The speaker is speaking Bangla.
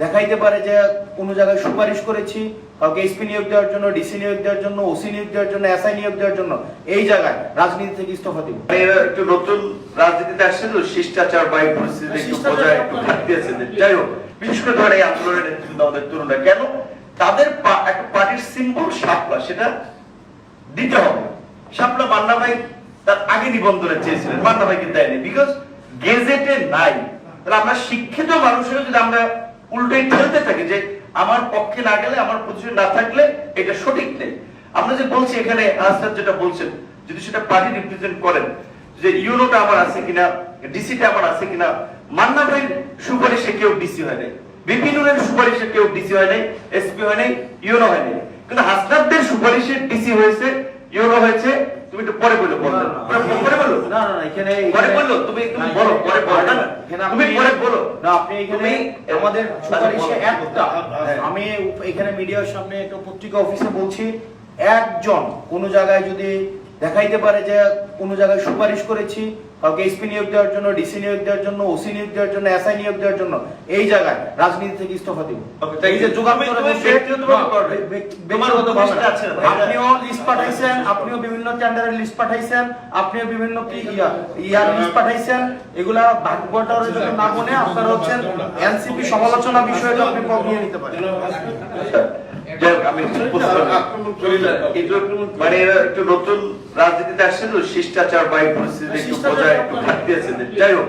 দেখাইতে পারে যে কোনো জায়গায় সুপারিশ করেছি কাউকে এসপি নিয়োগ দেওয়ার জন্য ডিসি নিয়োগ দেওয়ার জন্য ওসি নিয়োগ দেওয়ার জন্য এসআই নিয়োগ দেওয়ার জন্য এই জায়গায় রাজনীতি থেকে ইস্তফা দিব। মানে একটু নতুন রাজনীতিতে আসছে তো শিষ্টাচার বা পরিস্থিতি একটু বোঝায় একটু ঘাটতি আছে যাই হোক বিশেষ করে ধরে এই আন্দোলনের নেতৃত্ব আমাদের তরুণরা কেন? তাদের একটা পার্টির সিম্বল শাপলা সেটা দিতে হবে। শাপলা মান্না ভাই তার আগে নিবন্ধনে চেয়েছিলেন মান্না ভাইকে দেয়নি বিকজ গেজেটে নাই। তাহলে আমরা শিক্ষিত মানুষের যদি আমরা উল্টোই ঠেলতে থাকি যে আমার পক্ষে না গেলে, আমার পজিশন না থাকলে এটা সঠিক নেই। আমরা যে বলছি এখানে আজকাল যেটা বলছেন, যদি সেটা পার্টি রিপ্রেজেন্ট করেন, যে ইউনোটা আমার আছে কিনা ডিসিটা আমার আছে কিনা মান্না ভাইয়ের সুপারিশে কেউ ডিসি হয় নাই। বিপিনুরের সুপারিশে কেউ ডিসি হয় নাই, এসপি হয় নাই ইউনো হয় নাই। কিন্তু হাসনাবদের সুপারিশে ডিসি হয়েছে ইউনো হয়েছে তুমি তো পরে বলো পরে বলো না না এখানে পরে বলো তুমি তুমি বলো পরে বলো। না, তুমি পরে বলো। না আপনি এখানে আমাদের সুপারিশে আচ্ছা, একটা। হ্যাঁ। আমি এখানে মিডিয়ার সামনে একটা পত্রিকা অফিসে বলছি একজন কোন জায়গায় যদি দেখাইতে পারে যে কোন জায়গায় সুপারিশ করেছি কাউকে এসপি নিয়োগ দেওয়ার জন্য ডিসি নিয়োগ দেওয়ার জন্য ওসি নিয়োগ দেওয়ার জন্য এসআই নিয়োগ দেওয়ার জন্য এই জায়গায় রাজনীতি থেকে ইস্তফা দিব। আপনিও লিস্ট পাঠাইছেন আপনিও বিভিন্ন টেন্ডারের লিস্ট পাঠাইছেন আপনিও বিভিন্ন কি ইয়া- ইয়ার লিস্ট পাঠাইছেন এগুলা ভাগ্যটার জন্য না মনে আপনারা হচ্ছেন এনসিপি সমালোচনা বিষয়টা আপনি নিয়ে নিতে পারেন। মানে এরা একটু নতুন রাজনীতিতে আসছে তো শিষ্টাচার বা এই পরিস্থিতি একটু যাই হোক।